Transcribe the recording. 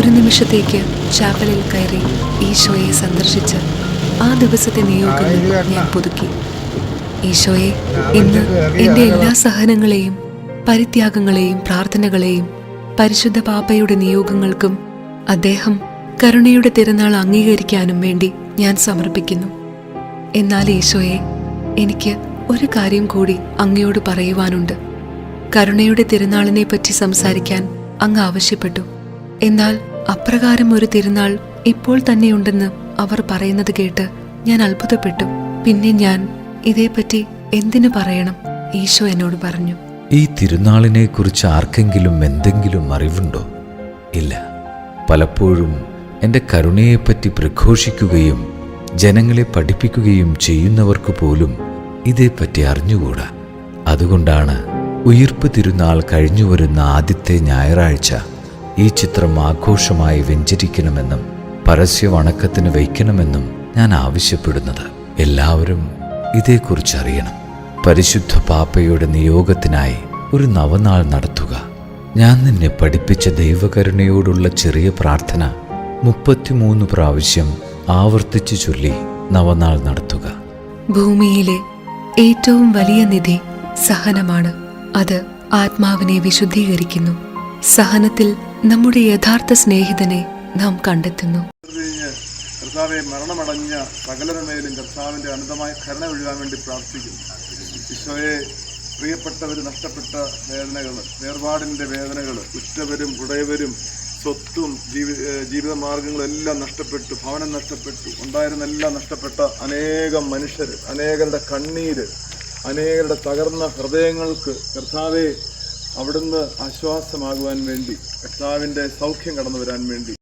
ഒരു നിമിഷത്തേക്ക് ചാപ്പലിൽ കയറി ഈശോയെ സന്ദർശിച്ച് ആ ദിവസത്തെ നിയോഗങ്ങൾ ഞാൻ പുതുക്കി. ഈശോയെ ഇന്ന് എന്റെ എല്ലാ സഹനങ്ങളെയും പരിത്യാഗങ്ങളെയും പ്രാർത്ഥനകളെയും പരിശുദ്ധ പാപ്പയുടെ നിയോഗങ്ങൾക്കും അദ്ദേഹം കരുണയുടെ തിരുനാൾ അംഗീകരിക്കാനും വേണ്ടി ഞാൻ സമർപ്പിക്കുന്നു. എന്നാൽ ഈശോയെ എനിക്ക് ഒരു കാര്യം കൂടി അങ്ങയോട് പറയുവാനുണ്ട്. കരുണയുടെ തിരുനാളിനെ പറ്റി സംസാരിക്കാൻ അങ്ങ് ആവശ്യപ്പെട്ടു. എന്നാൽ അപ്രകാരം ഒരു തിരുനാൾ ഇപ്പോൾ തന്നെയുണ്ടെന്ന് അവർ പറയുന്നത് കേട്ട് ഞാൻ അത്ഭുതപ്പെട്ടു. പിന്നെ ഞാൻ ഇതേപ്പറ്റി എന്തിനു പറയണം? ഈശോ എന്നോട് പറഞ്ഞു. ഈ തിരുനാളിനെ കുറിച്ച് ആർക്കെങ്കിലും എന്തെങ്കിലും അറിവുണ്ടോ? ഇല്ല. പലപ്പോഴും എന്റെ കരുണയെപ്പറ്റി പ്രഘോഷിക്കുകയും ജനങ്ങളെ പഠിപ്പിക്കുകയും ചെയ്യുന്നവർക്ക് പോലും ഇതേപ്പറ്റി അറിഞ്ഞുകൂടാ. അതുകൊണ്ടാണ് ഉയിർപ്പ് തിരുനാൾ കഴിഞ്ഞു വരുന്ന ആദ്യത്തെ ഞായറാഴ്ച ഈ ചിത്രം ആഘോഷമായി വെഞ്ചരിക്കണമെന്നും പരസ്യ വണക്കത്തിന് വയ്ക്കണമെന്നും ഞാൻ ആവശ്യപ്പെടുന്നത്. എല്ലാവരും ഇതേക്കുറിച്ച് അറിയണം പരിശുദ്ധ പാപ്പയുടെ നിയോഗത്തിനായി ഒരു നവനാൾ നടത്തുക. ഞാൻ നിന്നെ പഠിപ്പിച്ച ദൈവകരുണയോടുള്ള ചെറിയ പ്രാർത്ഥന മുപ്പത്തിമൂന്ന് പ്രാവശ്യം ആവർത്തിച്ചു ചൊല്ലി നവനാൾ നടത്തുക. ഭൂമിയിലെ ഏറ്റവും വലിയ നിധി സഹനമാണ്. അത് ആത്മാവിനെ വിശുദ്ധീകരിക്കുന്നു. സഹനത്തിൽ നമ്മുടെ യഥാർത്ഥ സ്നേഹിതനെ നാം കണ്ടെത്തുന്നു. മരണമടഞ്ഞ സകലരുടെ മേലും അനന്തമായ കരുണ ഒഴുകാൻ വേണ്ടി പ്രാർത്ഥിക്കുന്നു. ഈശോയെ പ്രിയപ്പെട്ടവർ നഷ്ടപ്പെട്ട വേദനകൾ വേർപാടിന്റെ വേദനകൾ ഉറ്റവരും ഉടയവരും സ്വത്തും ജീവി ജീവിത മാർഗങ്ങളെല്ലാം നഷ്ടപ്പെട്ടു ഭവനം നഷ്ടപ്പെട്ടു ഉണ്ടായിരുന്ന എല്ലാം നഷ്ടപ്പെട്ട അനേകം മനുഷ്യർ അനേകരുടെ കണ്ണീര് അനേകരുടെ തകർന്ന ഹൃദയങ്ങൾക്ക് കർത്താവെ അവിടുന്ന് ആശ്വാസമാകുവാൻ വേണ്ടി കർത്താവിന്റെ സൗഖ്യം കടന്നു വരാൻ വേണ്ടി.